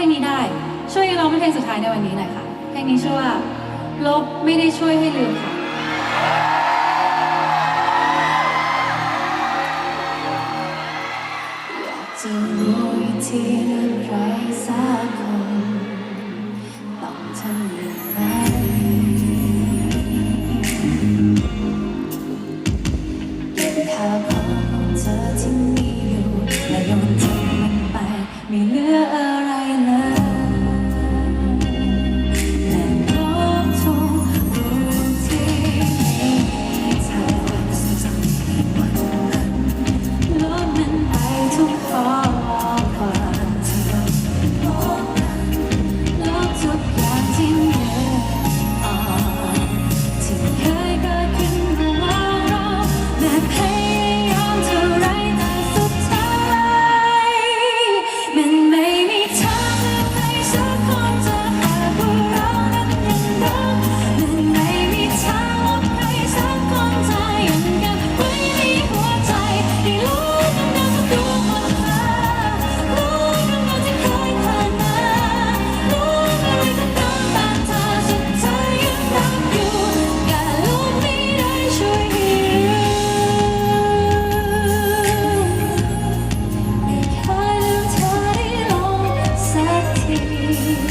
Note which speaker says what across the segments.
Speaker 1: ลงนี้ได้ ช่วยร้องเนเพลงสุดท้ายในวันนี้หน่อยค่ะ เพลงนี้ชื่อว่าลบไม่ได้ช่วยให้ลืมค่ะจะรู้วิธีนั้นไรสักคนต้องทำอย่างไร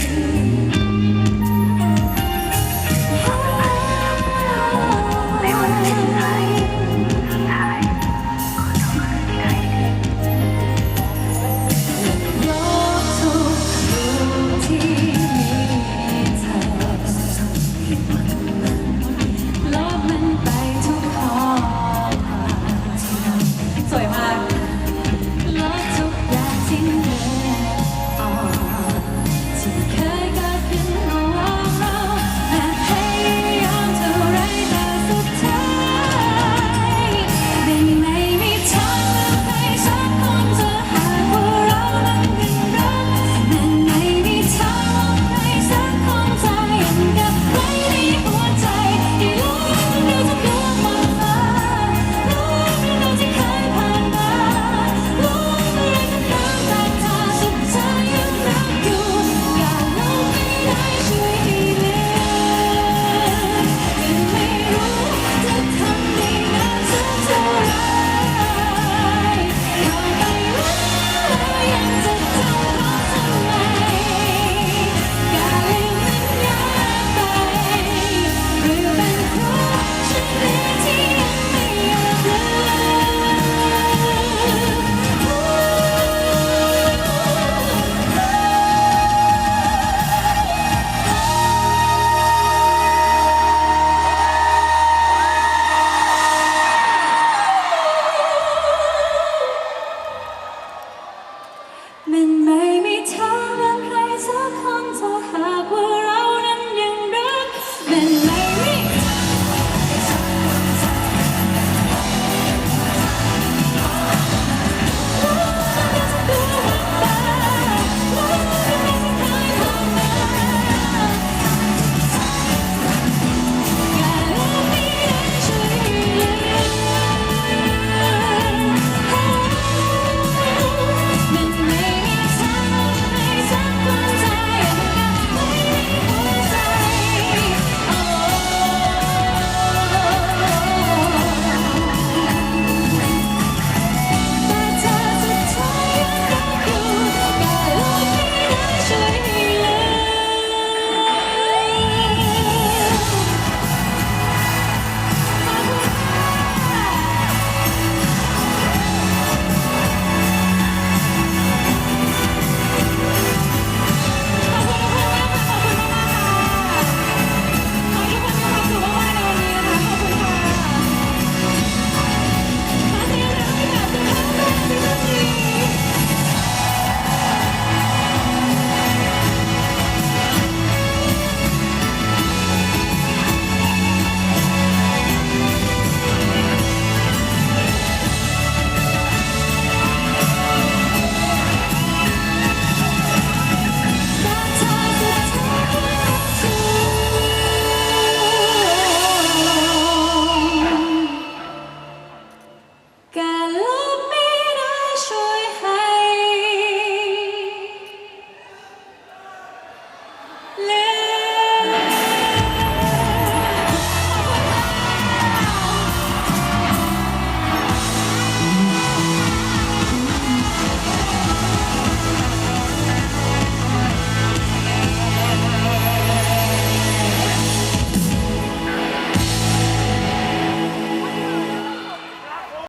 Speaker 1: you. มันไม่มีเธอ